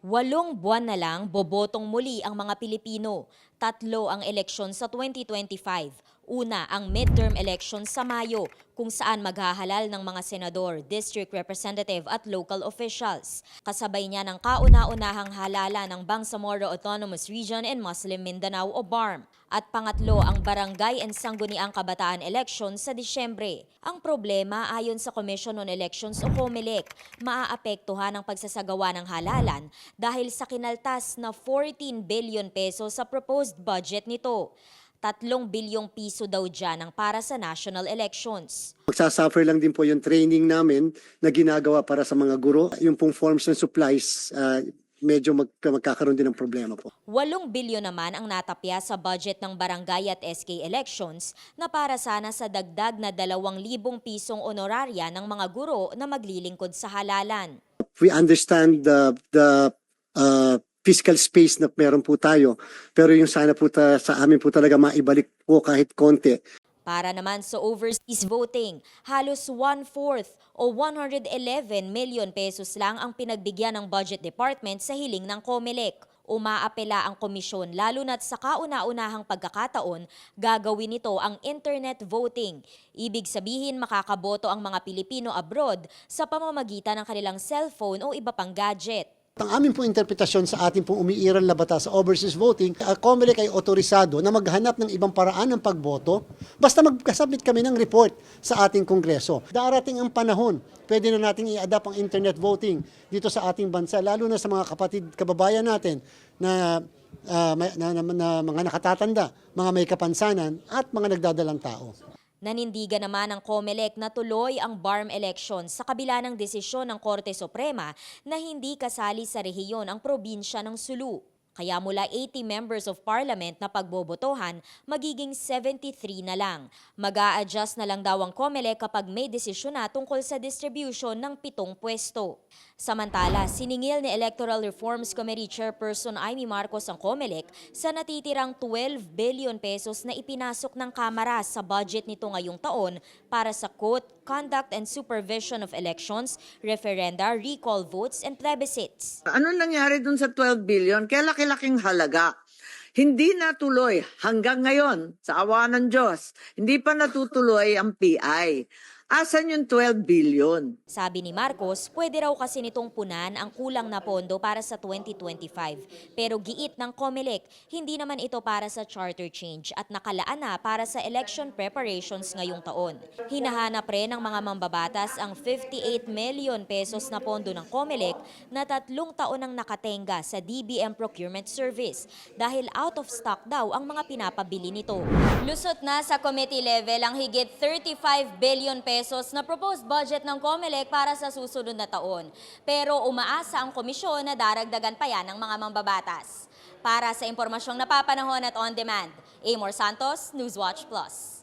Walong buwan na lang, bobotong muli ang mga Pilipino. Tatlo ang eleksyon sa 2025. Una, ang midterm election sa Mayo, kung saan maghahalal ng mga senador, district representative at local officials. Kasabay niya ng kauna-unahang halala ng Bangsamoro Autonomous Region in Muslim Mindanao o BARM. At pangatlo, ang Barangay and Sangguniang Kabataan election sa Disyembre. Ang problema, ayon sa Commission on Elections o COMELEC, maaapektuhan ang pagsasagawa ng halalan dahil sa kinaltas na 14 billion pesos sa proposed budget nito. Tatlong bilyong piso daw dyan ang para sa national elections. Magsasuffer lang din po yung training namin na ginagawa para sa mga guro. Yung pong forms and supplies, ah, medyo mag, magkakaroon din ng problema po. Walong bilyon naman ang natapya sa budget ng barangay at SK elections na para sana sa dagdag na dalawang libong pisong honorarya ng mga guro na maglilingkod sa halalan. We understand the, the ah, fiscal space na meron po tayo. Pero yung sana po ta, sa amin po talaga maibalik po kahit konti. Para naman sa overseas voting, halos one-fourth o 111 million pesos lang ang pinagbigyan ng Budget Department sa hiling ng COMELEC. Umaapela ang komisyon lalo na't sa kauna-unahang pagkakataon, gagawin nito ang internet voting. Ibig sabihin makakaboto ang mga Pilipino abroad sa pamamagitan ng kanilang cellphone o iba pang gadget. Ang amin po interpretasyon sa ating pong umiiral na batas sa overseas voting, uh, COMELEC ay otorisado na maghanap ng ibang paraan ng pagboto basta magkasubmit kami ng report sa ating kongreso. Darating ang panahon, pwede na nating i-adapt ang internet voting dito sa ating bansa, lalo na sa mga kapatid, kababayan natin na, ah, may- na, na, na mga nakatatanda, mga may kapansanan at mga nagdadalang tao. Nanindigan naman ng COMELEC na tuloy ang BARM election sa kabila ng desisyon ng Korte Suprema na hindi kasali sa rehiyon ang probinsya ng Sulu. Kaya mula 80 members of parliament na pagbobotohan, magiging 73 na lang. mag adjust na lang daw ang COMELEC kapag may desisyon na tungkol sa distribution ng pitong pwesto. Samantala, siningil ni Electoral Reforms Committee Chairperson Amy Marcos ang COMELEC sa natitirang 12 billion pesos na ipinasok ng Kamara sa budget nito ngayong taon para sa quote, conduct and supervision of elections, referenda, recall votes, and plebiscites. Ano nangyari dun sa 12 billion? Kaya laki-laking halaga. Hindi natuloy hanggang ngayon sa awa ng Diyos. Hindi pa natutuloy ang PI. Asan yung 12 billion? Sabi ni Marcos, pwede raw kasi nitong punan ang kulang na pondo para sa 2025. Pero giit ng COMELEC, hindi naman ito para sa charter change at nakalaan na para sa election preparations ngayong taon. Hinahanap rin ng mga mambabatas ang 58 million pesos na pondo ng COMELEC na tatlong taon ang nakatenga sa DBM Procurement Service dahil out of stock daw ang mga pinapabili nito. Lusot na sa committee level ang higit 35 billion pesos na proposed budget ng COMELEC para sa susunod na taon. Pero umaasa ang komisyon na daragdagan pa yan ng mga mambabatas. Para sa impormasyong napapanahon at on demand, Amor Santos, Newswatch Plus.